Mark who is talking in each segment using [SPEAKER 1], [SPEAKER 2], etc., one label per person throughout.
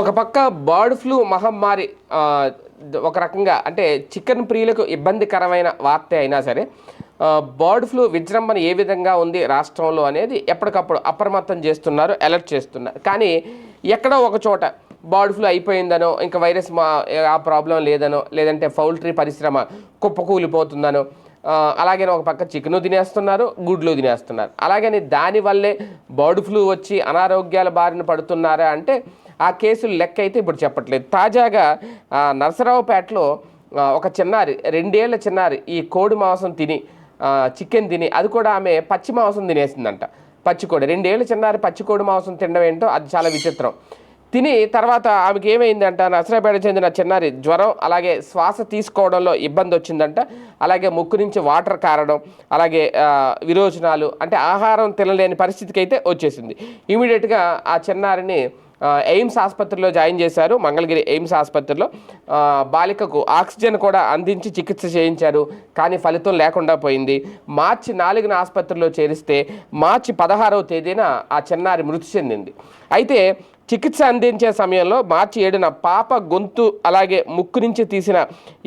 [SPEAKER 1] ఒక పక్క bird flu మహమ్మారి ఒక రకంగా అంటే చికెన్ ప్రియులకు ఇబ్బందికరమైన వార్త అయినా సరే బర్డ్ ఫ్లూ విజృంభణ ఏ విధంగా ఉంది రాష్ట్రంలో అనేది ఎప్పటికప్పుడు అప్రమత్తం చేస్తున్నారు అలర్ట్ చేస్తున్నారు. కానీ ఎక్కడో ఒక చోట బర్డ్ ఫ్లూ అయిపోయిందనో ఇంకా వైరస్ మా ఆ ప్రాబ్లం లేదనో లేదంటే పౌల్ట్రీ పరిశ్రమ కుప్పకూలిపోతుందనో అలాగే ఒక పక్క చికెను తినేస్తున్నారు గుడ్లు తినేస్తున్నారు. అలాగని దానివల్లే బర్డ్ ఫ్లూ వచ్చి అనారోగ్యాల బారిన పడుతున్నారా అంటే ఆ కేసులు లెక్క అయితే ఇప్పుడు చెప్పట్లేదు. తాజాగా నరసరావుపేటలో ఒక చిన్నారి రెండేళ్ళ చిన్నారి ఈ కోడి మాంసం తిని చికెన్ తిని అది కూడా ఆమె పచ్చి మాంసం తినేసిందంట. పచ్చికోడి రెండేళ్ళ చిన్నారి పచ్చికోడి మాంసం తినడం ఏంటో అది చాలా విచిత్రం. తిని తర్వాత ఆమెకి ఏమైందంట నసరాపేట చెందిన చిన్నారి జ్వరం అలాగే శ్వాస తీసుకోవడంలో ఇబ్బంది వచ్చిందంట. అలాగే ముక్కు నుంచి వాటర్ కారడం అలాగే విరోచనాలు అంటే ఆహారం తినలేని పరిస్థితికి అయితే వచ్చేసింది ఇమీడియట్గా ఆ చిన్నారిని ఎయిమ్స్ ఆసుపత్రిలో జాయిన్ చేశారు మంగళగిరి ఎయిమ్స్ ఆసుపత్రిలో. బాలికకు ఆక్సిజన్ కూడా అందించి చికిత్స చేయించారు కానీ ఫలితం లేకుండా పోయింది. మార్చి నాలుగున ఆసుపత్రిలో చేరిస్తే మార్చి పదహారవ తేదీన ఆ చిన్నారి మృతి చెందింది. అయితే చికిత్స అందించే సమయంలో మార్చి ఏడున పాప గొంతు అలాగే ముక్కు నుంచి తీసిన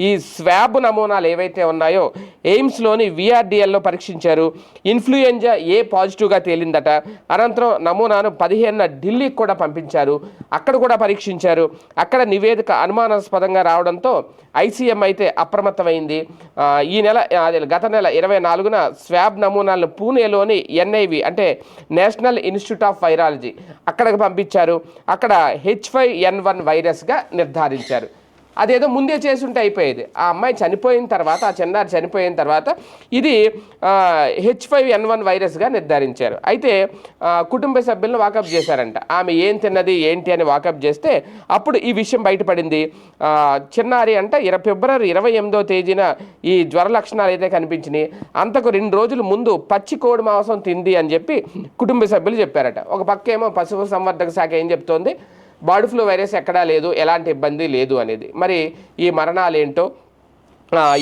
[SPEAKER 1] ఈ స్వాబ్ నమూనాలు ఏవైతే ఉన్నాయో ఎయిమ్స్లోని విఆర్డిఎల్లో పరీక్షించారు. ఇన్ఫ్లుయెంజా ఏ పాజిటివ్గా తేలిందట అనంతరం నమూనాను పదిహేనున ఢిల్లీకి కూడా పంపించారు. అక్కడ కూడా పరీక్షించారు. అక్కడ నివేదిక అనుమానాస్పదంగా రావడంతో ఐసీఎం అయితే అప్రమత్తమైంది. ఈ నెల గత నెల ఇరవై నాలుగున స్వాబ్ నమూనాలను పూణేలోని ఎన్ఐవి అంటే నేషనల్ ఇన్స్టిట్యూట్ ఆఫ్ వైరాలజీ అక్కడికి పంపించారు. అక్కడ హెచ్ ఫైవ్ ఎన్ వన్ వైరస్గా నిర్ధారించారు. అదేదో ముందే చేసుంటే అయిపోయేది. ఆ అమ్మాయి చనిపోయిన తర్వాత ఆ చిన్నారి చనిపోయిన తర్వాత ఇది హెచ్ ఫైవ్ ఎన్ వన్ వైరస్గా నిర్ధారించారు. అయితే కుటుంబ సభ్యులను వాకప్ చేశారంట. ఆమె ఏం తిన్నది ఏంటి అని వాకప్ చేస్తే అప్పుడు ఈ విషయం బయటపడింది. చిన్నారి అంటే ఇర ఫిబ్రవరి ఇరవై ఎనిమిదో తేదీన ఈ జ్వర లక్షణాలు అయితే కనిపించినాయి అంతకు రెండు రోజుల ముందు పచ్చి కోడి మాంసం తింది అని చెప్పి కుటుంబ సభ్యులు చెప్పారట. ఒక పక్క ఏమో పశువు సంవర్ధక శాఖ ఏం చెప్తోంది? బర్డ్ ఫ్లూ వైరస్ ఎక్కడా లేదు ఎలాంటి ఇబ్బంది లేదు అనేది. మరి ఈ మరణాలు ఏంటో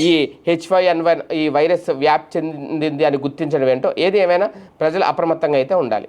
[SPEAKER 1] ఈ హెచ్ ఫైవ్ ఎన్ వన్ ఈ వైరస్ వ్యాప్తి చెందింది అని గుర్తించడం ఏంటో ఏది ఏమైనా ప్రజలు అప్రమత్తంగా అయితే ఉండాలి.